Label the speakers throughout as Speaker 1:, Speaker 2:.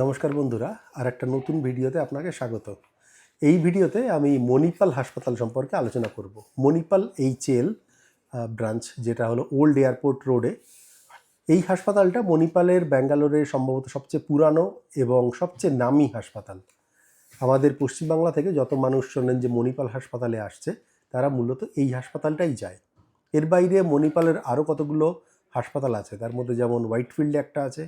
Speaker 1: নমস্কার বন্ধুরা আর একটা নতুন ভিডিওতে আপনাকে স্বাগত এই ভিডিওতে আমি মণিপাল হাসপাতাল সম্পর্কে আলোচনা করব। মণিপাল এইচএল ব্রাঞ্চ যেটা হলো ওল্ড এয়ারপোর্ট রোডে এই হাসপাতালটা মণিপালের ব্যাঙ্গালোরের সম্ভবত সবচেয়ে পুরানো এবং সবচেয়ে নামি হাসপাতাল। আমাদের পশ্চিমবাংলা থেকে যত মানুষ শোনেন যে মণিপাল হাসপাতালে আসছে, তারা মূলত এই হাসপাতালটাই যায়। এর বাইরে মণিপালের আরও কতগুলো হাসপাতাল আছে, তার মধ্যে যেমন হোয়াইটফিল্ডে একটা আছে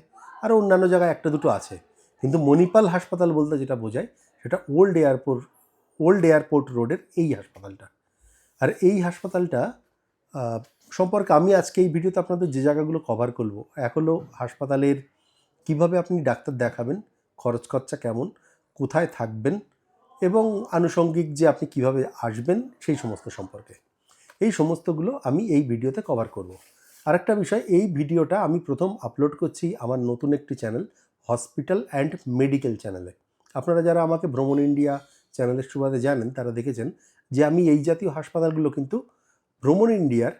Speaker 1: আরও অন্যান্য জায়গায় একটা দুটো আছে। কিন্তু মণিপাল হাসপাতাল বলতে যেটা বোঝায়, সেটা ওল্ড এয়ারপোর্ট ওল্ড এয়ারপোর্ট রোডের এই হাসপাতালটা। আর এই হাসপাতালটা সম্পর্কে আমি আজকে এই ভিডিওতে আপনাদের যে জায়গাগুলো কভার করব, এক হলো হাসপাতালের কীভাবে আপনি ডাক্তার দেখাবেন, খরচ খরচা কেমন, কোথায় থাকবেন, এবং আনুষঙ্গিক যে আপনি কীভাবে আসবেন, সেই সমস্ত সম্পর্কে। এই সমস্তগুলো আমি এই ভিডিওতে কভার করব। আরেকটা বিষয়, এই ভিডিওটা আমি প্রথম আপলোড করছি আমার নতুন একটি চ্যানেল হসপিটাল অ্যান্ড মেডিকেল চ্যানেলে। আপনারা যারা আমাকে ভ্রমণ ইন্ডিয়া চ্যানেলের সুবাদে জানেন, তারা দেখেছেন যে আমি এই জাতীয় হাসপাতালগুলো কিন্তু ভ্রমণ ইন্ডিয়ার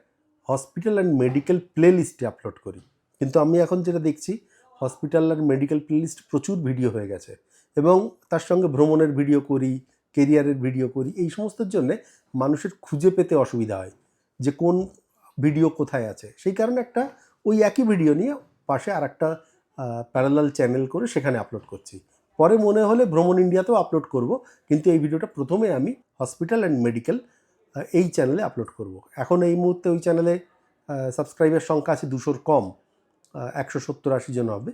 Speaker 1: হসপিটাল অ্যান্ড মেডিকেল প্লে লিস্টে আপলোড করি। কিন্তু আমি এখন যেটা দেখছি, hospital and medical play list প্রচুর ভিডিও হয়ে গেছে এবং তার সঙ্গে ভ্রমণের ভিডিও করি, কেরিয়ারের ভিডিও করি, এই সমস্তর জন্যে মানুষের খুঁজে পেতে অসুবিধা হয় যে কোন ভিডিও কোথায় আছে। সেই কারণে একটা ওই একই ভিডিও নিয়ে পাশে আর একটা প্যারালাল চ্যানেল করে সেখানে আপলোড করছি। পরে মনে হলে ভ্রমণ ইন্ডিয়াতেও আপলোড করব, কিন্তু এই ভিডিওটা প্রথমে আমি হসপিটাল অ্যান্ড মেডিকেল এই চ্যানেলে আপলোড করব। এখন এই মুহূর্তে ওই চ্যানেলে সাবস্ক্রাইবের সংখ্যা আছে দুশোর কম একশো সত্তর আশি জন হবে।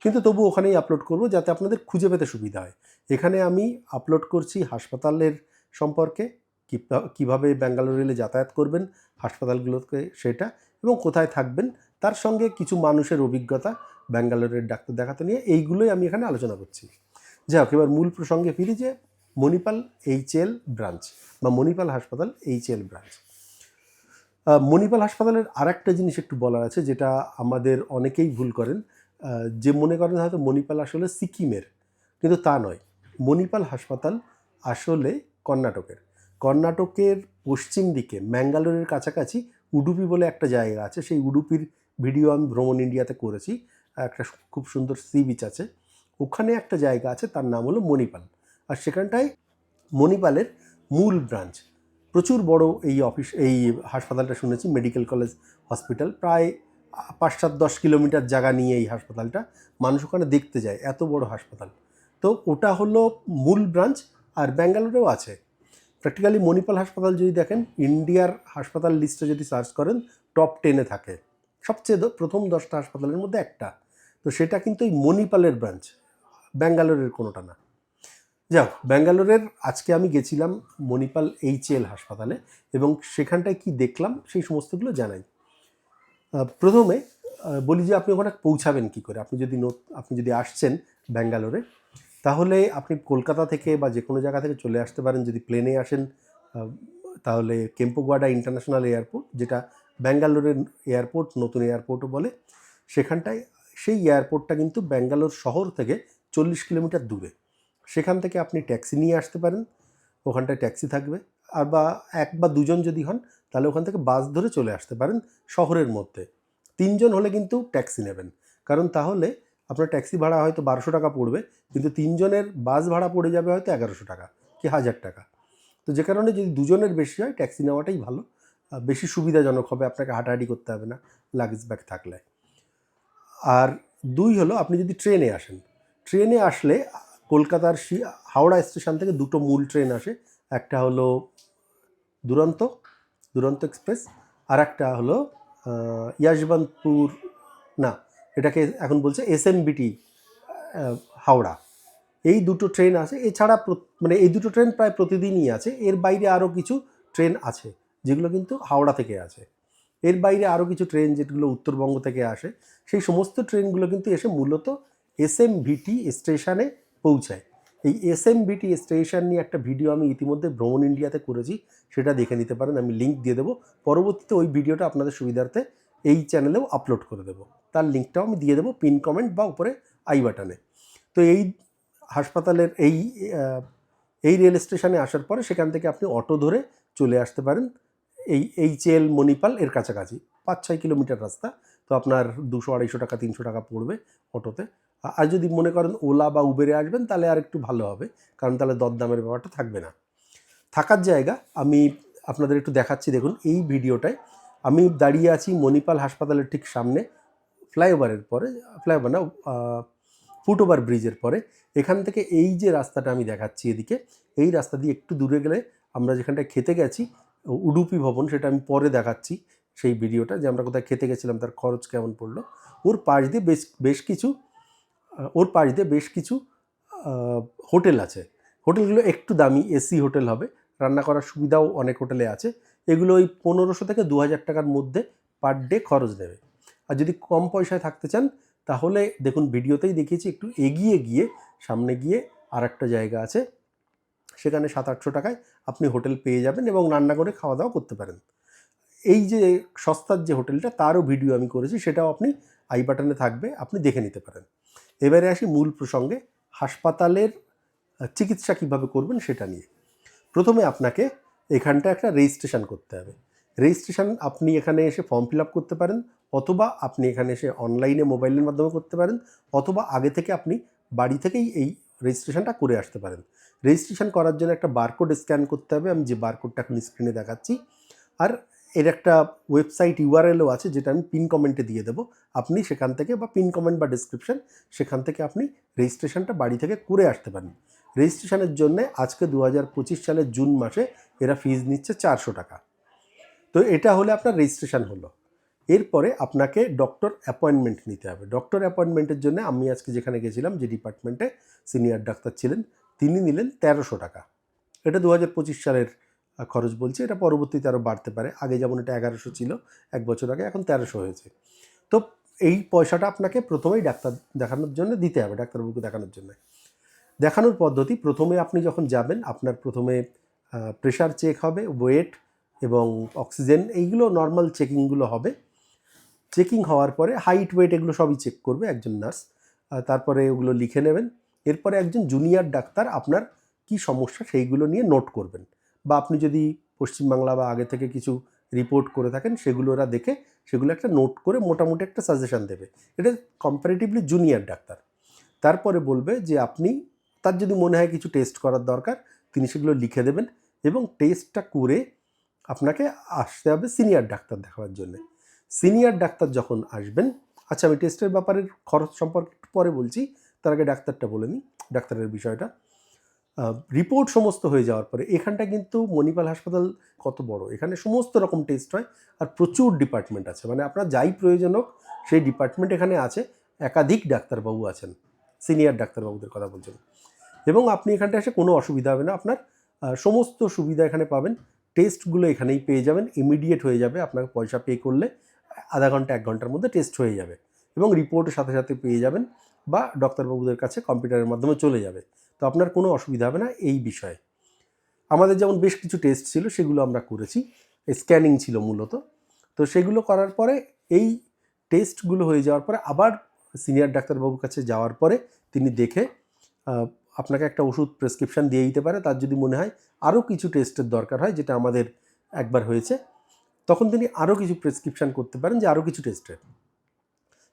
Speaker 1: কিন্তু তবু ওখানেই আপলোড করব যাতে আপনাদের খুঁজে পেতে সুবিধা হয়। এখানে আমি আপলোড করছি হাসপাতালের সম্পর্কে কিভা- কীভাবে ব্যাঙ্গালোর রেলে যাতায়াত করবেন, হাসপাতালগুলোতে সেটা, এবং কোথায় থাকবেন তার সঙ্গে কিছু মানুষের অভিজ্ঞতা ব্যাঙ্গালোরের ডাক্তার দেখাতে নিয়ে এইগুলোই আমি এখানে আলোচনা করছি। যাই হোক, এবার মূল প্রসঙ্গে ফিরি যে মণিপাল এইচএল ব্রাঞ্চ বা মণিপাল হাসপাতাল এইচএল ব্রাঞ্চ। মণিপাল হাসপাতালের আর একটা জিনিস একটু বলার আছে, যেটা আমাদের অনেকেই ভুল করেন। যে মনে করেন হয়তো মণিপাল আসলে সিকিমের, কিন্তু তা নয়। মণিপাল হাসপাতাল আসলে কর্ণাটকের। কর্ণাটকের পশ্চিম দিকে, ম্যাঙ্গালোরের কাছাকাছি, উডুপি বলে একটা জায়গা আছে, সেই উডুপির ভিডিও আমি ভ্রমণ ইন্ডিয়াতে করেছি, একটা খুব সুন্দর সি বিচ আছে। ওখানে একটা জায়গা আছে, তার নাম হলো মণিপাল। আর সেখানটায় মণিপালের মূল ব্রাঞ্চ। প্রচুর বড় এই অফিস, এই হাসপাতালটা শুনেছি, মেডিকেল কলেজ, হসপিটাল। প্রায় পাঁচ সাত দশ কিলোমিটার জায়গা নিয়ে এই হাসপাতালটা। মানুষ ওখানে দেখতে যায়, এত বড় হাসপাতাল। তো ওটা হলো মূল ব্রাঞ্চ, আর ব্যাঙ্গালোরেও আছে। প্র্যাকটিক্যালি মণিপাল হাসপাতাল যদি দেখেন, ইন্ডিয়ার হাসপাতাল লিস্টে যদি সার্চ করেন, টপ টেনে থাকে। সবচেয়ে প্রথম দশটা হাসপাতালের মধ্যে একটা। তো সেটা কিন্তু এই মণিপালের ব্রাঞ্চ ব্যাঙ্গালোরের কোনোটা না। যাক, ব্যাঙ্গালোরের আজকে আমি গেছিলাম মণিপাল এইচএল হাসপাতালে এবং সেখানটায় কি দেখলাম সেই সমস্তগুলো জানাই। প্রথমে বলি যে আপনি ওখানে পৌঁছাবেন কি করে? আপনি যদি আপনি যদি আসছেন ব্যাঙ্গালোরে, তাহলে আপনি কলকাতা থেকে বা যে কোনো জায়গা থেকে চলে আসতে পারেন। যদি প্লেনে আসেন তাহলে কেম্পোগাডা ইন্টারন্যাশনাল এয়ারপোর্ট, যেটা ব্যাঙ্গালোরের এয়ারপোর্ট, নতুন এয়ারপোর্টও বলে। সেখানটায়, সেই এয়ারপোর্টটা কিন্তু ব্যাঙ্গালোর শহর থেকে চল্লিশ কিলোমিটার দূরে। সেখান থেকে আপনি ট্যাক্সি নিয়ে আসতে পারেন। ওখানটায় ট্যাক্সি থাকবে। আর বা এক বা দুজন যদি হন, তাহলে ওখান থেকে বাস ধরে চলে আসতে পারেন শহরের মধ্যে। তিনজন হলে কিন্তু ট্যাক্সি নেবেন। কারণ তাহলে আপনার ট্যাক্সি ভাড়া হয়তো বারোশো টাকা পড়বে, কিন্তু তিনজনের বাস ভাড়া পড়ে যাবে হয়তো এগারোশো টাকা কি হাজার টাকা। তো যে কারণে যদি দুজনের বেশি হয়, ট্যাক্সি নেওয়াটাই ভালো। বেশি সুবিধাজনক হবে আপনাকে হাঁটাহাঁটি করতে হবে না লাগেজ ব্যাগ থাকলে। আর দুই হলো আপনি যদি ট্রেনে আসেন ট্রেনে আসলে কলকাতার শি- হাওড়া স্টেশন থেকে দুটো মূল ট্রেন আসে একটা হলো দুরন্ত দুরন্ত এক্সপ্রেস আর একটা হলো আহ, ইয়াশবন্তপুর না এটাকে এখন বলছে এসএমবিটি হাওড়া। এই দুটো ট্রেন আছে এছাড়া মানে এই দুটো ট্রেন প্রায় প্রতিদিনই আছে এর বাইরে আরও কিছু ট্রেন আছে। যেগুলো কিন্তু হাওড়া থেকে আছে এর বাইরে আরও কিছু ট্রেন যেগুলো উত্তরবঙ্গ থেকে আসে, সেই সমস্ত ট্রেনগুলো কিন্তু এসে মূলত এসএমভিটি স্টেশনে পৌঁছায়। এই এসএমভিটি স্টেশন নিয়ে একটা ভিডিও আমি ইতিমধ্যে ভ্রমণ ইন্ডিয়াতে করেছি, সেটা দেখে নিতে পারেন, আমি লিঙ্ক দিয়ে দেবো। পরবর্তীতে ওই ভিডিওটা আপনাদের সুবিধার্থে এই চ্যানেলেও আপলোড করে দেবো। তার লিঙ্কটাও আমি দিয়ে দেবো পিন কমেন্ট বা উপরে আই বাটনে তো এই হাসপাতালের এই এই রেল স্টেশনে আসার পরে সেখান থেকে আপনি অটো ধরে চলে আসতে পারেন। এই এইচএল মণিপাল এর কাছাকাছি। পাঁচ ছয় কিলোমিটার রাস্তা। তো আপনার দুশো, আড়াইশো টাকা, তিনশো টাকা পড়বে অটোতে। আর যদি মনে করেন ওলা বা উবেরে আসবেন, তাহলে আর একটু ভালো হবে। কারণ তাহলে দরদামের ব্যাপারটা থাকবে না। থাকার জায়গা আমি আপনাদের একটু দেখাচ্ছি। দেখুন, এই ভিডিওটায় আমি দাঁড়িয়ে আছি মণিপাল হাসপাতালের ঠিক সামনে ফ্লাইওভারের পরে, ফ্লাইওভার না ফুটওভার ব্রিজের পরে। এখান থেকে এই যে রাস্তাটা আমি দেখাচ্ছি এদিকে, এই রাস্তা দিয়ে একটু দূরে গেলে আমরা যেখানটায় খেতে গেছি উডুপি ভবন, সেটা আমি পরে দেখাচ্ছি সেই ভিডিওটা, যে আমরা কোথায় খেতে গেছিলাম, তার খরচ কেমন পড়ল। ওর পাশ দিয়ে বেশ বেশ কিছু ওর পাশ দিয়ে বেশ কিছু হোটেল আছে। হোটেলগুলো একটু দামি, এসি হোটেল হবে। রান্না করার সুবিধাও অনেক হোটেলে আছে। এগুলো ওই পনেরোশো থেকে দু হাজার টাকার মধ্যে পার ডে খরচ নেবে আর যদি কম পয়সায় থাকতে চান, তাহলে দেখুন, ভিডিওতেই দেখিয়েছি, একটু এগিয়ে গিয়ে, সামনে গিয়ে আর একটা জায়গা আছে। সেখানে সাত আটশো টাকায় আপনি হোটেল পেয়ে যাবেন এবং রান্না করে খাওয়া দাওয়া করতে পারেন। এই যে সস্তার যে হোটেলটা, তারও ভিডিও আমি করেছি, সেটাও আপনি আই বাটনে থাকবে, আপনি দেখে নিতে পারেন। এবারে আসি মূল প্রসঙ্গে, হাসপাতালের চিকিৎসা কীভাবে করবেন সেটা নিয়ে। প্রথমে আপনাকে এখানটা একটা রেজিস্ট্রেশন করতে হবে। রেজিস্ট্রেশন আপনি এখানে এসে ফর্ম ফিল আপ করতে পারেন, অথবা আপনি এখানে এসে অনলাইনে মোবাইলের মাধ্যমে করতে পারেন, অথবা আগে থেকে আপনি বাড়ি থেকেই এই রেজিস্ট্রেশনটা করে আসতে পারেন। রেজিস্ট্রেশন করার জন্য একটা বারকোড স্ক্যান করতে হবে। আমি যে বারকোডটা এখন স্ক্রিনে দেখাচ্ছি, আর এর একটা ওয়েবসাইট ইউআরএলও আছে যেটা আমি পিন কমেন্টে দিয়ে দেবো। আপনি সেখান থেকে বা পিন কমেন্ট বা ডিসক্রিপশন সেখান থেকে আপনি রেজিস্ট্রেশনটা বাড়ি থেকে করে আসতে পারেন। রেজিস্ট্রেশনের জন্য আজকে দু হাজার পঁচিশ সালের জুন মাসে এরা ফিজ নিচ্ছে চারশো টাকা। তো এটা হলে আপনার রেজিস্ট্রেশন হলো। এরপরে আপনাকে ডক্টর অ্যাপয়েন্টমেন্ট নিতে হবে। ডক্টর অ্যাপয়েন্টমেন্টের জন্য আমি আজকে যেখানে গেছিলাম, যে ডিপার্টমেন্টে সিনিয়র ডাক্তার ছিলেন তিনি নিলেন তেরোশো টাকা। এটা দু হাজার পঁচিশ সালের খরচ বলছে। এটা পরবর্তীতে আরও বাড়তে পারে। আগে যেমন এটা এগারোশো ছিল, এক বছর আগে, এখন তেরোশো হয়েছে। তো এই পয়সাটা আপনাকে প্রথমেই ডাক্তার দেখানোর জন্য দিতে হবে, ডাক্তারবাবুকে দেখানোর জন্য। দেখানোর পদ্ধতি, প্রথমে আপনি যখন যাবেন, আপনার প্রথমে প্রেশার চেক হবে ওয়েট এবং অক্সিজেন এইগুলো নর্মাল চেকিংগুলো হবে। চেকিং হওয়ার পরে হাইট ওয়েট এগুলো সবই চেক করবে একজন নার্স তারপরে ওগুলো লিখে নেবেন। এরপরে একজন জুনিয়র ডাক্তার আপনার কি সমস্যা সেইগুলো নিয়ে নোট করবেন। বা আপনি যদি পশ্চিমবাংলা বা আগে থেকে কিছু রিপোর্ট করে থাকেন, সেগুলো ওরা দেখে সেগুলো একটা নোট করে মোটামুটি একটা সাজেশন দেবে। এটা কম্পারেটিভলি জুনিয়র ডাক্তার। তারপরে বলবে যে আপনি, তার যদি মনে হয় কিছু টেস্ট করার দরকার, তিনি সেগুলো লিখে দেবেন এবং টেস্টটা করে আপনাকে আসতে হবে সিনিয়র ডাক্তার দেখাবার জন্য। সিনিয়র ডাক্তার যখন আসবেন আচ্ছা আমি টেস্টের ব্যাপারে খরচ সম্পর্কে একটু পরে বলছি তার আগে ডাক্তারটা বলে নিই, ডাক্তারের বিষয়টা। রিপোর্ট সমস্ত হয়ে যাওয়ার পরে এখানটা কিন্তু মণিপাল হাসপাতাল কত বড়? এখানে সমস্ত রকম টেস্ট হয় আর প্রচুর ডিপার্টমেন্ট আছে। মানে আপনার যাই প্রয়োজন হোক, সেই ডিপার্টমেন্ট এখানে আছে। একাধিক ডাক্তারবাবু আছেন, সিনিয়র ডাক্তারবাবুদের কথা বলছেন। এবং আপনি এখানটা এসে কোনো অসুবিধা হবে না। আপনার সমস্ত সুবিধা এখানে পাবেন। টেস্টগুলো এখানেই পেয়ে যাবেন। ইমিডিয়েট হয়ে যাবে আপনার পয়সা পে করলে আধা ঘণ্টা, এক ঘণ্টার মধ্যে টেস্ট হয়ে যাবে। এবং রিপোর্টের সাথে সাথে পেয়ে যাবেন। বা ডাক্তারবাবুদের কাছে কম্পিউটারের মাধ্যমে চলে যাবে। তো আপনার কোনো অসুবিধা হবে না এই বিষয়ে। আমাদের যেমন বেশ কিছু টেস্ট ছিল, সেগুলো আমরা করেছি। স্ক্যানিং ছিল মূলত। তো সেগুলো করার পরে এই টেস্টগুলো হয়ে যাওয়ার পরে আবার সিনিয়র ডাক্তারবাবুর কাছে যাওয়ার পরে তিনি দেখে আপনাকে একটা ওষুধ প্রেসক্রিপশান দিয়ে দিতে পারে। তার যদি মনে হয় আরও কিছু টেস্টের দরকার হয়, যেটা আমাদের একবার হয়েছে, তখন তিনি আরও কিছু প্রেসক্রিপশান করতে পারেন যে আরও কিছু টেস্টের।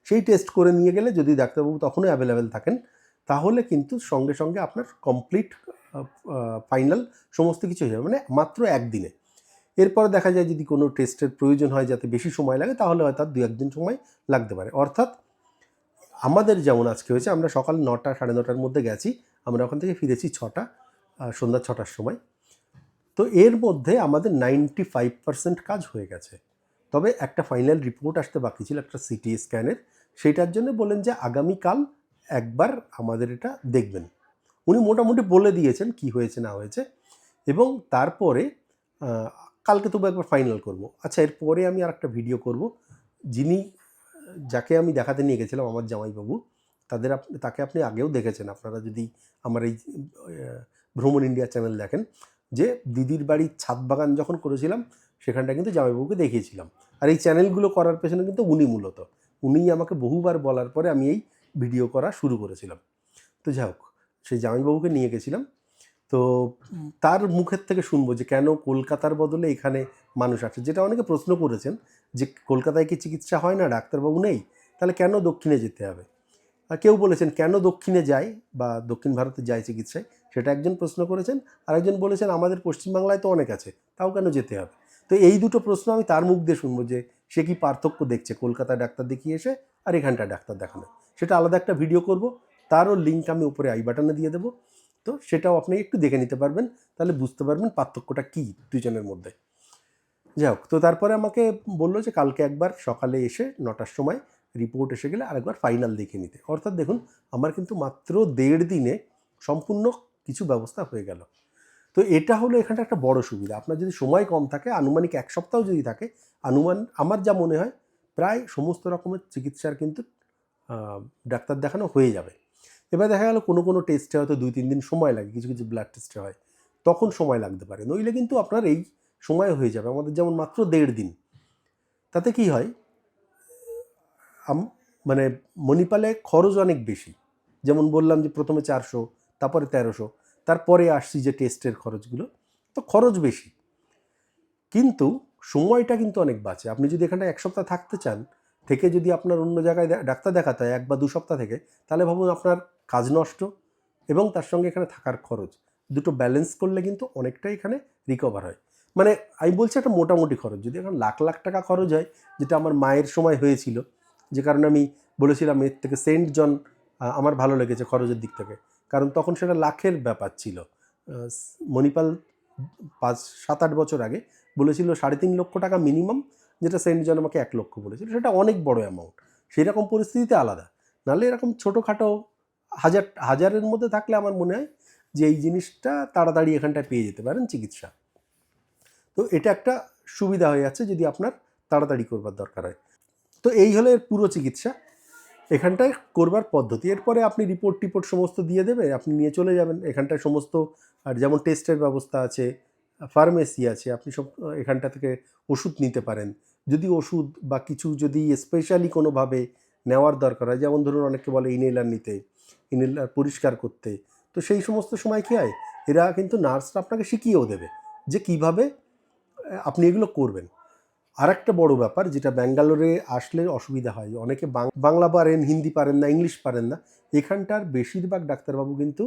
Speaker 1: সেই টেস্ট করে নিয়ে গেলে যদি ডাক্তারবাবু তখনই অ্যাভেলেবেল থাকেন, তাহলে কিন্তু সঙ্গে সঙ্গে আপনার কমপ্লিট ফাইনাল সমস্ত কিছু হয়ে যাবে। মানে মাত্র একদিনে। এরপরে দেখা যায় যদি কোনো টেস্টের প্রয়োজন হয়, যাতে বেশি সময় লাগে, তাহলে হয়তো দু একদিন সময় লাগতে পারে। অর্থাৎ আমাদের যেমন আজকে হয়েছে, আমরা সকাল নটা, সাড়ে নটার মধ্যে গেছি। আমরা ওখান থেকে ফিরেছি ছটা সন্ধ্যা ছটার সময়। তো এর মধ্যে আমাদের নাইনটি ফাইভ পার্সেন্ট কাজ হয়ে গেছে। তবে একটা ফাইনাল রিপোর্ট আসতে বাকি ছিল, একটা সিটি স্ক্যানের সেইটার জন্য বলেন যে আগামীকাল একবার আমাদের এটা দেখবেন। উনি মোটামুটি বলে দিয়েছেন কি হয়েছে, না হয়েছে এবং তারপরে কালকে তবু একবার ফাইনাল করব। আচ্ছা এরপরে আমি আর একটা ভিডিও করব। যিনি, যাকে আমি দেখাতে নিয়ে গেছিলাম, আমার জামাইবাবু, তাদের আপ, তাকে আপনি আগেও দেখেছেন। আপনারা যদি আমার এই ভ্রমণ ইন্ডিয়া চ্যানেল দেখেন, যে দিদির বাড়ির ছাদ বাগান যখন করেছিলাম সেখানটা কিন্তু জামাইবাবুকে দেখিয়েছিলাম। আর এই চ্যানেলগুলো করার পেছনে কিন্তু উনি মূলত। উনিই আমাকে বহুবার বলার পরে আমি এই ভিডিও করা শুরু করেছিলাম। তো যাই হোক সেই জামাইবাবুকে নিয়ে গেছিলাম। তো তার মুখের থেকে শুনব যে কেন কলকাতার বদলে এখানে মানুষ আসে। যেটা অনেকে প্রশ্ন করেছেন যে কলকাতায় কি চিকিৎসা হয় না ডাক্তারবাবু নেই? তাহলে কেন দক্ষিণে যেতে হবে? আর কেউ বলেছেন কেন দক্ষিণে যায় বা দক্ষিণ ভারতে যায় চিকিৎসায়? সেটা একজন প্রশ্ন করেছেন। আর একজন বলেছেন আমাদের পশ্চিমবাংলায় তো অনেক আছে তাও কেন যেতে হবে? তো এই দুটো প্রশ্ন আমি তার মুখ দিয়ে শুনব যে সে কি পার্থক্য দেখছে? কলকাতায় ডাক্তার দেখিয়ে এসে আর এখানটা ডাক্তার দেখানো। সেটা আলাদা একটা ভিডিও করব, তারও লিঙ্ক আমি উপরে আই বাটনে দিয়ে দেবো। তো সেটাও আপনি একটু দেখে নিতে পারবেন, তাহলে বুঝতে পারবেন পার্থক্যটা কী দুজনের মধ্যে। যাই হোক, তো তারপরে আমাকে বলল যে কালকে একবার সকালে এসে নটার সময় রিপোর্ট এসে গেলে আরেকবার ফাইনাল দেখে নিতে। অর্থাৎ দেখুন, আমার কিন্তু মাত্র দেড় দিনে সম্পূর্ণ কিছু ব্যবস্থা হয়ে গেল। তো এটা হলো এখানটা একটা বড় সুবিধা। আপনার যদি সময় কম থাকে, আনুমানিক এক সপ্তাহ যদি থাকে, আনুমান আমার যা মনে হয়, প্রায় সমস্ত রকমের চিকিৎসার কিন্তু ডাক্তার দেখানো হয়ে যাবে। এবার দেখা গেল কোনো কোনো টেস্টে হয়তো দুই তিন দিন সময় লাগে, কিছু কিছু ব্লাড টেস্টে হয়। তখন সময় লাগতে পারে। নইলে কিন্তু আপনার এই সময় হয়ে যাবে। আমাদের যেমন মাত্র দেড় দিন। তাতে কি হয়? মানে মণিপালে খরচ অনেক বেশি। যেমন বললাম যে প্রথমে চারশো, তারপরে তেরোশো। তারপরে আসছি যে টেস্টের খরচগুলো, তো খরচ বেশি। কিন্তু সময়টা কিন্তু অনেক বাঁচে। আপনি যদি এখানে এক সপ্তাহ থাকতে চান, থেকে যদি আপনার অন্য জায়গায় ডাক্তার দেখাতে হয়, এক বা দু সপ্তাহ থেকে, তাহলে ভাবুন আপনার কাজ নষ্ট এবং তার সঙ্গে এখানে থাকার খরচ। দুটো ব্যালেন্স করলে কিন্তু অনেকটাই এখানে রিকভার হয়। মানে আমি বলছি একটা মোটামুটি খরচ। যদি এখন লাখ লাখ টাকা খরচ হয়, যেটা আমার মায়ের সময় হয়েছিল, যে কারণে আমি বলেছিলাম এর থেকে সেন্ট জন আমার ভালো লেগেছে খরচের দিক থেকে। কারণ তখন সেটা লাখের ব্যাপার ছিল। মণিপাল পাঁচ সাত আট বছর আগে বলেছিল সাড়ে তিন লক্ষ টাকা মিনিমাম, যেটা সেন্ট জন আমাকে এক লক্ষ বলেছিল। সেটা অনেক বড় অ্যামাউন্ট সেই রকম পরিস্থিতিতে আলাদা। নাহলে এরকম ছোটোখাটো হাজার, হাজারের মধ্যে থাকলে আমার মনে হয় যে এই জিনিসটা তাড়াতাড়ি এখানটায় পেয়ে যেতে পারেন চিকিৎসা। তো এটা একটা সুবিধা হয়ে যাচ্ছে যদি আপনার তাড়াতাড়ি করবার দরকার হয়। তো এই হলো এর পুরো চিকিৎসা। এখানটায় করবার পদ্ধতি। এরপরে আপনি রিপোর্ট টিপোর্ট সমস্ত দিয়ে দেবে, আপনি নিয়ে চলে যাবেন। এখানটায় সমস্ত, আর যেমন টেস্টের ব্যবস্থা আছে ফার্মেসি আছে, আপনি সব এখানটা থেকে ওষুধ নিতে পারেন। যদি ওষুধ বা কিছু যদি স্পেশালি কোনোভাবে নেওয়ার দরকার হয়, যেমন ধরুন অনেকে বলে ইনহেলার নিতে ইনহেলার পরিষ্কার করতে, তো সেই সমস্ত সময় কী হয়? এরা কিন্তু নার্সরা আপনাকে শিখিয়েও দেবে যে কীভাবে আপনি এগুলো করবেন। আর একটা বড় ব্যাপার যেটা ব্যাঙ্গালোরে আসলে অসুবিধা হয়। অনেকে বাংলা পারেন, হিন্দি পারেন না, ইংলিশ পারেন না। এখানটার বেশিরভাগ ডাক্তারবাবু কিন্তু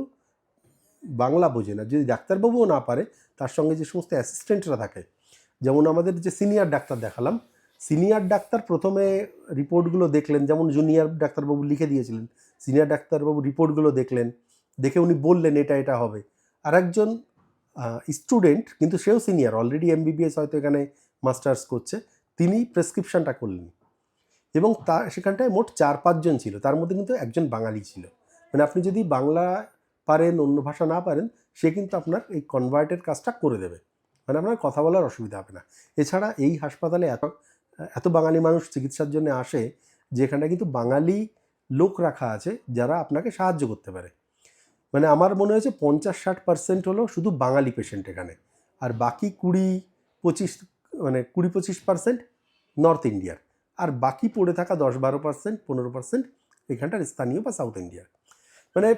Speaker 1: বাংলা বোঝে না। যদি ডাক্তারবাবুও না পারে, তার সঙ্গে যে সমস্ত অ্যাসিস্ট্যান্টরা থাকে, যেমন আমাদের যে সিনিয়র ডাক্তার দেখালাম, সিনিয়র ডাক্তার প্রথমে রিপোর্টগুলো দেখলেন, যেমন জুনিয়র ডাক্তারবাবু লিখে দিয়েছিলেন, সিনিয়র ডাক্তারবাবু রিপোর্টগুলো দেখলেন, দেখে উনি বললেন, এটা এটা হবে। আর একজন স্টুডেন্ট, কিন্তু সেও সিনিয়র, অলরেডি এমবিবিএস হয়তো এখানে মাস্টার্স করছে তিনি প্রেসক্রিপশনটা করলেন। এবং তা সেখানটায় মোট চার পাঁচজন ছিল। তার মধ্যে কিন্তু একজন বাঙালি ছিল। মানে আপনি যদি বাংলা পারেন, অন্য ভাষা না পারেন, সে কিন্তু আপনার এই কনভার্টের কাজটা করে দেবে। মানে আপনার কথা বলার অসুবিধা হবে না। এছাড়া এই হাসপাতালে এত এত বাঙালি মানুষ চিকিৎসার জন্য আসে যে যেখানে কিন্তু বাঙালি লোক রাখা আছে, যারা আপনাকে সাহায্য করতে পারে। মানে আমার মনে হয়েছে পঞ্চাশ, ষাট পার্সেন্ট হলো শুধু বাঙালি পেশেন্ট এখানে। আর বাকি কুড়ি, পঁচিশ মানে কুড়ি পঁচিশ পার্সেন্ট নর্থ ইন্ডিয়ার আর বাকি পড়ে থাকা দশ বারো পার্সেন্ট পনেরো পার্সেন্ট এখানটার স্থানীয় বা সাউথ ইন্ডিয়ার মানে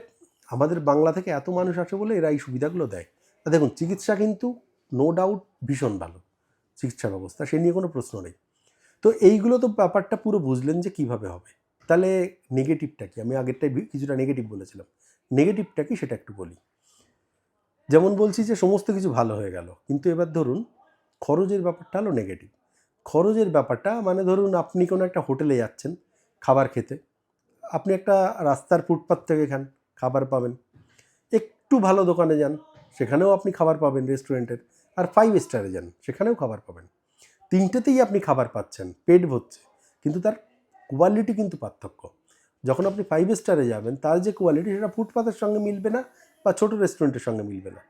Speaker 1: আমাদের বাংলা থেকে এত মানুষ আসে বলে এরা এই সুবিধাগুলো দেয়। আর দেখুন, চিকিৎসা কিন্তু নো ডাউট ভীষণ ভালো। চিকিৎসা ব্যবস্থা, সে নিয়ে কোনো প্রশ্ন নেই। তো এইগুলো তো ব্যাপারটা পুরো বুঝলেন যে কীভাবে হবে। তাহলে নেগেটিভটা কি? আমি আগেরটাই কিছুটা নেগেটিভ বলেছিলাম। নেগেটিভটা কি? সেটা একটু বলি। যেমন বলছি যে সমস্ত কিছু ভালো হয়ে গেল। কিন্তু এবার ধরুন খরচের ব্যাপারটা হলো নেগেটিভ খরচের ব্যাপারটা মানে ধরুন আপনি কোনো একটা হোটেলে যাচ্ছেন খাবার খেতে, আপনি একটা রাস্তার ফুটপাথ থেকে খান, খাবার পাবেন। একটু ভালো দোকানে যান, সেখানেও আপনি খাবার পাবেন রেস্টুরেন্টের আর ফাইভ স্টারে যান, সেখানেও খাবার পাবেন। তিনটেতেই আপনি খাবার পাচ্ছেন, পেট ভরছে, কিন্তু তার কোয়ালিটি কিন্তু পার্থক্য। যখন আপনি ফাইভ স্টারে যাবেন, তার যে কোয়ালিটি সেটা ফুটপাথের সঙ্গে মিলবে না বা ছোটো রেস্টুরেন্টের সঙ্গে মিলবে না।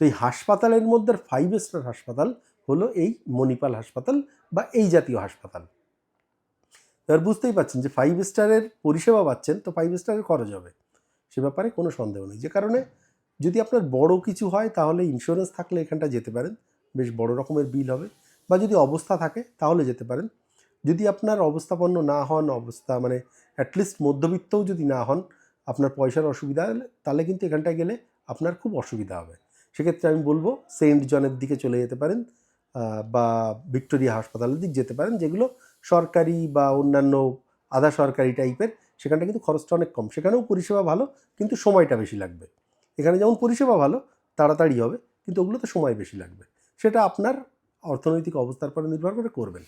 Speaker 1: তো এই হাসপাতালের মধ্যে ফাইভ স্টার হাসপাতাল হলো এই মণিপাল হাসপাতাল বা এই জাতীয় হাসপাতাল। এবার বুঝতেই পারছেন যে ফাইভ স্টারের পরিষেবা পাচ্ছেন তো ফাইভ স্টারের খরচ হবে। সে ব্যাপারে কোনো সন্দেহ নেই। যে কারণে যদি আপনার বড় কিছু হয় তাহলে ইন্স্যুরেন্স থাকলে এখানটা যেতে পারেন, বেশ বড় রকমের বিল হবে। বা যদি অবস্থা থাকে তাহলে যেতে পারেন। যদি আপনার অবস্থাপন্ন না হন, অবস্থা মানে অ্যাটলিস্ট মধ্যবিত্তও যদি না হন, আপনার পয়সার অসুবিধা হলে তাহলে কিন্তু এখানটায় গেলে আপনার খুব অসুবিধা হবে। সেক্ষেত্রে আমি বলব সেন্ট জনের দিকে চলে যেতে পারেন বা ভিক্টোরিয়া হাসপাতালের দিক যেতে পারেন, যেগুলো সরকারি বা অন্যান্য আধা সরকারি টাইপের, সেখানটা কিন্তু খরচটা অনেক কম। সেখানেও পরিষেবা ভালো, কিন্তু সময়টা বেশি লাগবে। এখানে যেমন পরিষেবা ভালো, তাড়াতাড়ি হবে, কিন্তু ওগুলোতে সময় বেশি লাগবে। সেটা আপনার অর্থনৈতিক অবস্থার পরে নির্ভর করে করবেন।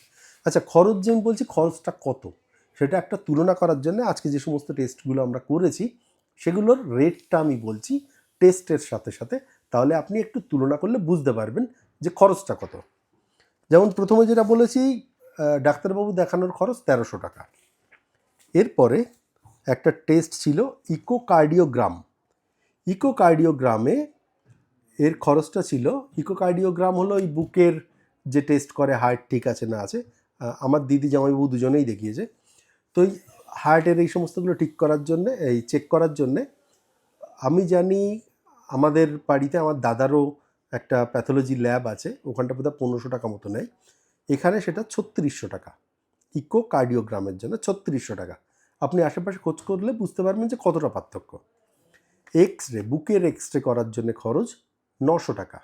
Speaker 1: আচ্ছা খরচ যে আমি বলছি খরচটা কত? সেটা একটা তুলনা করার জন্য আজকে যে সমস্ত টেস্টগুলো আমরা করেছি, সেগুলোর রেটটা আমি বলছি টেস্টের সাথে সাথে তাহলে আপনি একটু তুলনা করলে বুঝতে পারবেন যে খরচটা কত। যেমন প্রথমে যেটা বলেছি ডাক্তারবাবু দেখানোর খরচ তেরোশো টাকা। এরপরে একটা টেস্ট ছিল ইকোকার্ডিওগ্রাম। ইকোকার্ডিওগ্রামে এর খরচটা ছিল, ইকোকার্ডিওগ্রাম হলো ওই বুকের যে টেস্ট করে হার্ট ঠিক আছে না আছে আমার দিদি জামাইবাবু দুজনেই দেখিয়েছে। তো এই হার্টের এই সমস্তগুলো ঠিক করার জন্যে, এই চেক করার জন্যে আমি জানি আমাদের বাড়িতে আমার দাদারও একটা প্যাথোলজি ল্যাব আছে, ওখানটা বোধহয় পনেরোশো টাকা মতো নেয়। এখানে সেটা ছত্রিশশো টাকা। ইকো কার্ডিওগ্রামের জন্য ছত্রিশশো টাকা। আপনি আশেপাশে খোঁজ করলে বুঝতে পারবেন যে কতটা পার্থক্য। এক্স রে বুকের এক্স রে করার জন্য খরচ নশো টাকা।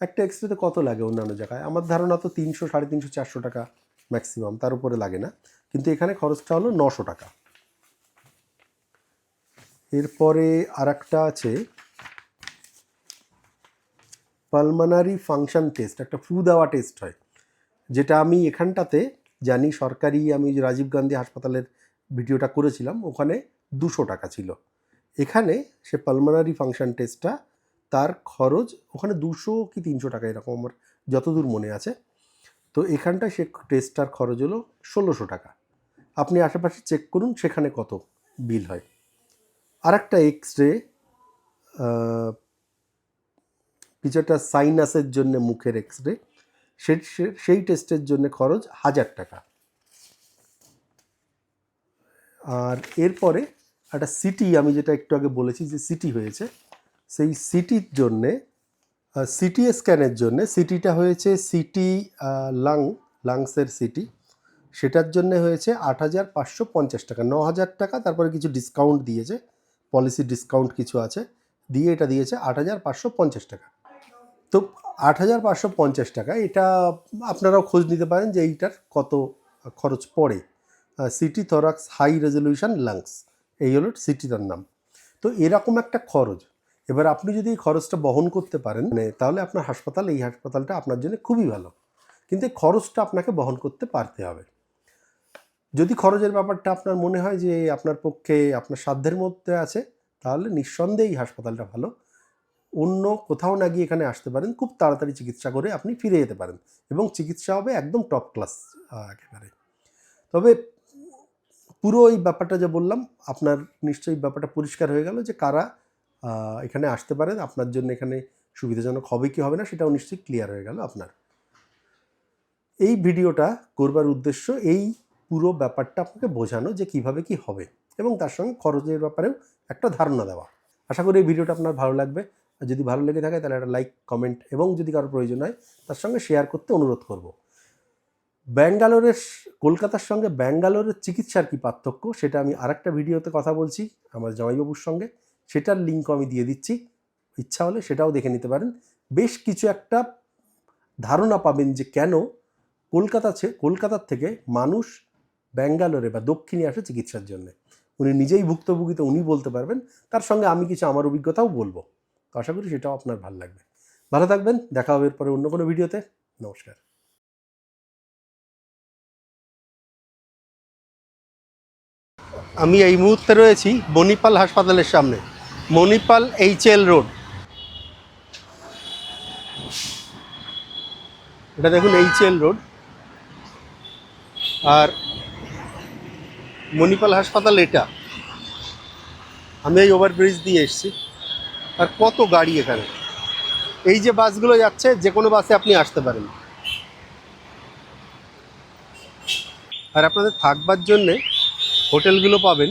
Speaker 1: একটা এক্স রেতে কত লাগে অন্যান্য জায়গায়? আমার ধারণা তো তিনশো, সাড়ে তিনশো, চারশো টাকা ম্যাক্সিমাম তার উপরে লাগে না। কিন্তু এখানে খরচটা হলো নশো টাকা। এরপরে আর একটা আছে পালমানারি ফাংশন টেস্ট একটা ফু দেওয়া টেস্ট হয়, যেটা আমি এখানটাতে জানি সরকারি, আমি রাজীব গান্ধী হাসপাতালের ভিডিওটা করেছিলাম, ওখানে দুশো টাকা ছিল। এখানে সে পালমানারি ফাংশন টেস্টটা তার খরচ ওখানে দুশো কি তিনশো টাকা, এরকম আমার যতদূর মনে আছে। তো এখানটায় সে টেস্টটার খরচ হলো ষোলোশো টাকা। আপনি আশেপাশে চেক করুন, সেখানে কত বিল হয়। আরেকটা এক্স রে কিছু একটা সাইনাসের জন্য মুখের এক্স রে সেই টেস্টের জন্য খরচ হাজার টাকা। আর এরপরে একটা সিটি আমি যেটা একটু আগে বলেছি যে সিটি হয়েছে। সেই সিটির জন্যে সিটি স্ক্যানের জন্যে সিটিটা হয়েছে সিটি লাং লাংসের সিটি সেটার জন্য হয়েছে আট হাজার পাঁচশো পঞ্চাশ টাকা, ন হাজার টাকা, তারপরে কিছু ডিসকাউন্ট দিয়েছে পলিসি ডিসকাউন্ট কিছু আছে। দিয়ে এটা দিয়েছে আট হাজার পাঁচশো পঞ্চাশ টাকা। তো আট হাজার পাঁচশো পঞ্চাশ টাকা, এটা আপনারাও খোঁজ নিতে পারেন যে এইটার কত খরচ পড়ে। CT thorax high resolution lungs এই হলো সিটিটার নাম। তো এরকম একটা খরচ। এবার আপনি যদি এই খরচটা বহন করতে পারেন মানে তাহলে আপনার হাসপাতাল, এই হাসপাতালটা আপনার জন্য খুবই ভালো। কিন্তু এই খরচটা আপনাকে বহন করতে পারতে হবে। যদি খরচের ব্যাপারটা আপনার মনে হয় যে আপনার পক্ষে, আপনার সাধ্যের মধ্যে আছে, তাহলে নিঃসন্দেহে এই হাসপাতালটা ভালো। অন্য কোথাও না গিয়ে এখানে আসতে পারেন, খুব তাড়াতাড়ি চিকিৎসা করে আপনি ফিরে যেতে পারেন এবং চিকিৎসা হবে একদম টপ ক্লাস একেবারে। তবে পুরো এই ব্যাপারটা যে বললাম, আপনার নিশ্চয়ই ব্যাপারটা পরিষ্কার হয়ে গেল যে কারা এখানে আসতে পারেন, আপনার জন্য এখানে সুবিধাজনক হবে কি হবে না সেটাও নিশ্চয়ই ক্লিয়ার হয়ে গেল আপনার। এই ভিডিওটা করবার উদ্দেশ্য এই পুরো ব্যাপারটা আপনাকে বোঝানো যে কীভাবে কি হবে এবং তার সঙ্গে খরচের ব্যাপারেও একটা ধারণা দেওয়া। আশা করি এই ভিডিওটা আপনার ভালো লাগবে। আর যদি ভালো লেগে থাকে তাহলে একটা লাইক কমেন্ট এবং যদি কারও প্রয়োজন হয়, তার সঙ্গে শেয়ার করতে অনুরোধ করব। ব্যাঙ্গালোরের কলকাতার সঙ্গে ব্যাঙ্গালোরের চিকিৎসার কি পার্থক্য সেটা আমি আরেকটা ভিডিওতে কথা বলছি আমার জামাইবাবুর সঙ্গে। সেটার লিঙ্কও আমি দিয়ে দিচ্ছি। ইচ্ছা হলে সেটাও দেখে নিতে পারেন। বেশ কিছু একটা ধারণা পাবেন যে কেন কলকাতা কলকাতার থেকে মানুষ ব্যাঙ্গালোরে বা দক্ষিণে আসে চিকিৎসার জন্য। উনি নিজেই ভুক্তভোগী তো উনি বলতে পারবেন, তার সঙ্গে আমি কিছু আমার অভিজ্ঞতাও বলব। আশা করি সেটাও আপনার ভালো লাগবে। ভালো থাকবেন, দেখা হবে এরপরে অন্য কোনো ভিডিওতে। নমস্কার। আমি এই মুহূর্তে রয়েছি মণিপাল হাসপাতালের সামনে, মণিপাল এইচএল রোড। এটা দেখুন এইচএল রোড। আর মণিপাল হাসপাতাল এটা। আমি এই ওভারব্রিজ দিয়ে এসেছি। আর কত গাড়ি এখানে? এই যে বাসগুলো যাচ্ছে, যে কোনো বাসে আপনি আসতে পারেন। আর আপনাদের থাকবার জন্যে হোটেলগুলো পাবেন।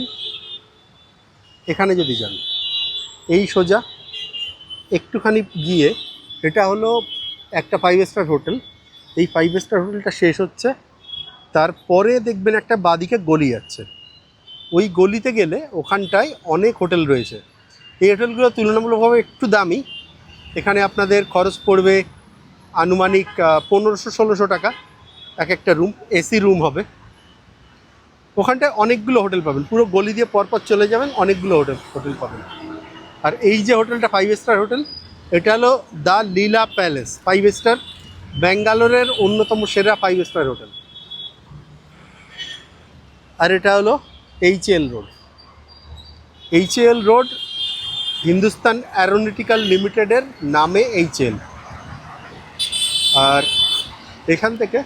Speaker 1: এখানে যদি যান, এই সোজা, একটুখানি গিয়ে, এটা হলো একটা ফাইভ স্টার হোটেল। এই ফাইভ স্টার হোটেলটা শেষ হচ্ছে। তারপরে দেখবেন একটা বাদিকে গলি যাচ্ছে ওই গলিতে গেলে ওখানটায় অনেক হোটেল রয়েছে। এই হোটেলগুলো তুলনামূলকভাবে একটু দামি। এখানে আপনাদের খরচ পড়বে আনুমানিক পনেরোশো, ষোলোশো টাকা। এক একটা রুম, এসি রুম হবে। ওখানটায় অনেকগুলো হোটেল পাবেন। পুরো গলি দিয়ে পরপর চলে যাবেন, অনেকগুলো হোটেল হোটেল পাবেন। আর এই যে হোটেলটা ফাইভ স্টার হোটেল, এটা হলো the Leela palace five star ব্যাঙ্গালোরের অন্যতম সেরা ফাইভ স্টার হোটেল। আর এটা হলো HL road. HL road Hindustan aeronautical লিমিটেডের নামে এইচএল আর এখান থেকে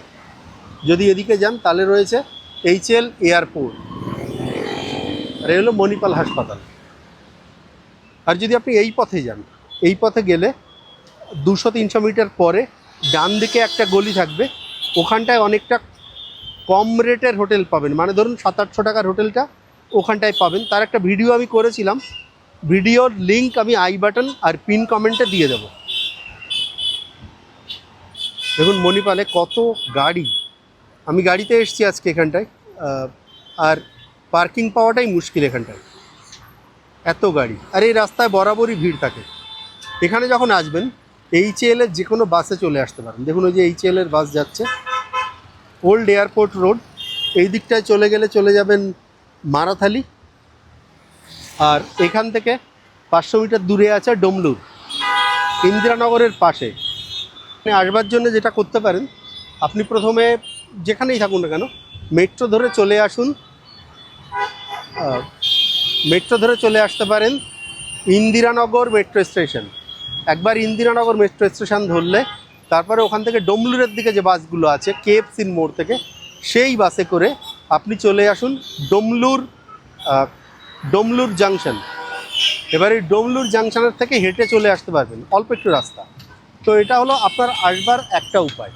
Speaker 1: যদি এদিকে যান, তাহলে রয়েছে এইচএল এয়ারপোর্ট। আর এই হলো মণিপাল হাসপাতাল। আর যদি আপনি এই পথে যান, এই পথে গেলে দুশো তিনশো মিটার পরে ডান দিকে একটা গলি থাকবে। ওখানটায় অনেকটা কম রেটের হোটেল পাবেন। মানে ধরুন সাত আটশো টাকার হোটেলটা ওখানটায় পাবেন। তার একটা ভিডিও আমি করেছিলাম। ভিডিওর লিঙ্ক আমি আই বাটন আর পিন কমেন্টে দিয়ে দেবো। দেখুন, মণিপালে কত গাড়ি। আমি গাড়িতে এসেছি আজকে এখানটায় আর পার্কিং পাওয়াটাই মুশকিল এখানটায়। এত গাড়ি। আর এই রাস্তায় বরাবরই ভিড় থাকে। এখানে যখন আসবেন এইচএল এর যে কোনো বাসে চলে আসতে পারেন। দেখুন, ওই যে এইচএল এর বাস যাচ্ছে। ওল্ড এয়ারপোর্ট রোড এই দিকটায় চলে গেলে চলে যাবেন মারাথালি। আর এখান থেকে পাঁচশো মিটার দূরে আছে ডমলুর, ইন্দিরানগরের পাশে। আপনি আসবার জন্য যেটা করতে পারেন, আপনি প্রথমে যেখানেই থাকুন না কেন, মেট্রো ধরে চলে আসুন। মেট্রো ধরে চলে আসতে পারেন ইন্দিরানগর মেট্রো স্টেশন। একবার ইন্দিরানগর মেট্রো স্টেশন ধরলে, তারপরে ওখান থেকে ডমলুরের দিকে যে বাসগুলো আছে, কেএফসির মোড় থেকে, সেই বাসে করে আপনি চলে আসুন ডমলুর ডমলুর জাংশন। এবার এই ডমলুর জাংশনের থেকে হেঁটে চলে আসতে পারবেন, অল্প একটু রাস্তা। তো এটা হলো আপনার আসবার একটা উপায়।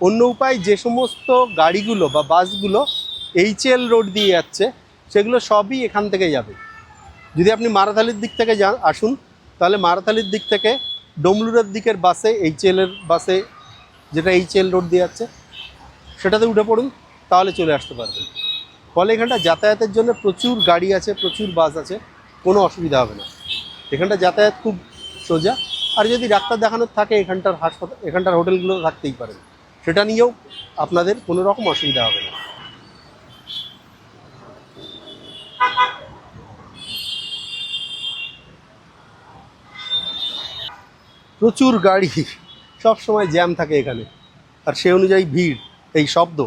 Speaker 1: অন্য উপায় যে সমস্ত গাড়িগুলো বা বাসগুলো এইচএল রোড দিয়ে যাচ্ছে, সেগুলো সবই এখান থেকে যাবে। যদি আপনি মারাথালির দিক থেকে যান আসুন, তাহলে মারাথালির দিক থেকে ডমলুরের দিকের বাসে এইচএল এর বাসে যেটা এইচএল রোড দিয়ে যাচ্ছে, সেটাতে উঠে পড়ুন, তাহলে চলে আসতে পারবেন। ফলে এখানটা যাতায়াতের জন্য প্রচুর গাড়ি আছে, প্রচুর বাস আছে, কোনো অসুবিধা হবে না। এখানটা যাতায়াত খুব সোজা। আর যদি ডাক্তার দেখানোর থাকে, এখানটার হাসপাতাল এখানটার হোটেলগুলো থাকতেই পারেন। সেটা নিয়েও আপনাদের কোনো রকম অসুবিধা হবে না। প্রচুর গাড়ি, সব সময় জ্যাম থাকে এখানে। আর সে অনুযায়ী ভিড়, এই শব্দ।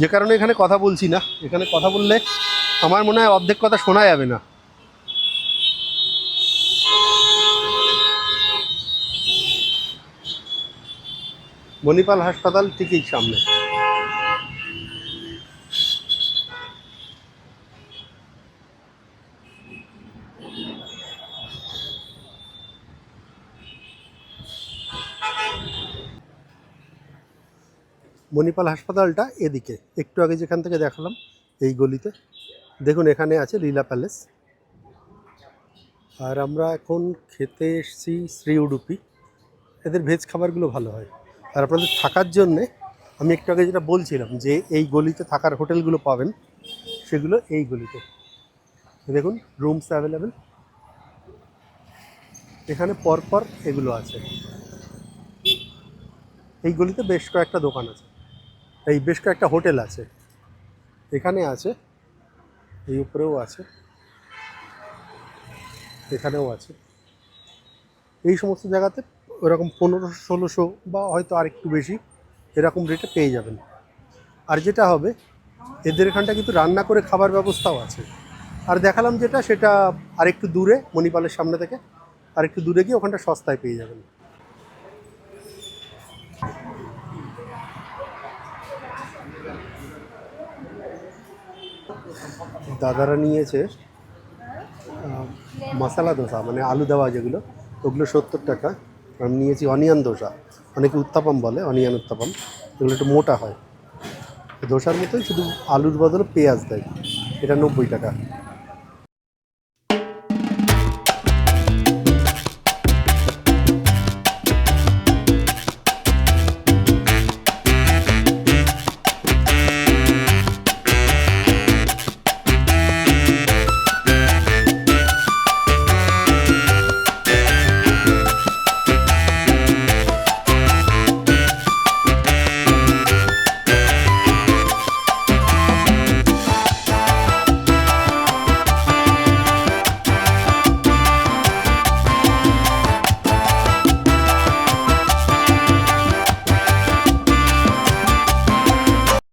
Speaker 1: যে কারণে এখানে কথা বলছি না। এখানে কথা বললে আমার মনে হয় অর্ধেক কথা শোনা যাবে না। মণিপাল হাসপাতাল ঠিকই সামনে। মণিপাল হাসপাতালটা এদিকে। একটু আগে যেখান থেকে দেখালাম, এই গলিতে। দেখুন, এখানে আছে লীলা প্যালেস। আর আমরা এখন খেতে এসছি শ্রী উডুপি। এদের ভেজ খাবারগুলো ভালো হয়। আর আপনাদের থাকার জন্যে আমি একটু আগে যেটা বলছিলাম যে, এই গলিতে থাকার হোটেলগুলো পাবেন, সেগুলো এই গলিতে। দেখুন, রুমস অ্যাভেলেবেল। এখানে পরপর এগুলো আছে। এই গলিতে বেশ কয়েকটা দোকান আছে। এই বেশ কয়েকটা হোটেল আছে। এখানে আছে, এই উপরেও আছে, এখানেও আছে। এই সমস্ত জায়গাতে ওরকম পনেরোশো, ষোলোশো বা হয়তো আর একটু বেশি এরকম রেটে পেয়ে যাবেন। আর যেটা হবে, এদের এখানটা কিন্তু রান্না করে খাবার ব্যবস্থাও আছে। আর দেখালাম যেটা, সেটা আরেকটু দূরে, মণিপালের সামনে থেকে আর একটু দূরে গিয়ে ওখানটা সস্তায় পেয়ে যাবেন। দাদারা নিয়েছে মশালা দোসা মানে আলু দেওয়া যেগুলো, ওগুলো সত্তর টাকা। আমি নিয়েছি অনিয়ন দোসা। অনেকে উত্তাপম বলে, অনিয়ন উত্তাপম এগুলো একটু মোটা হয়। ধোসার মতোই শুধু আলুর বদলে পেঁয়াজ দেয়। এটা নব্বই টাকা।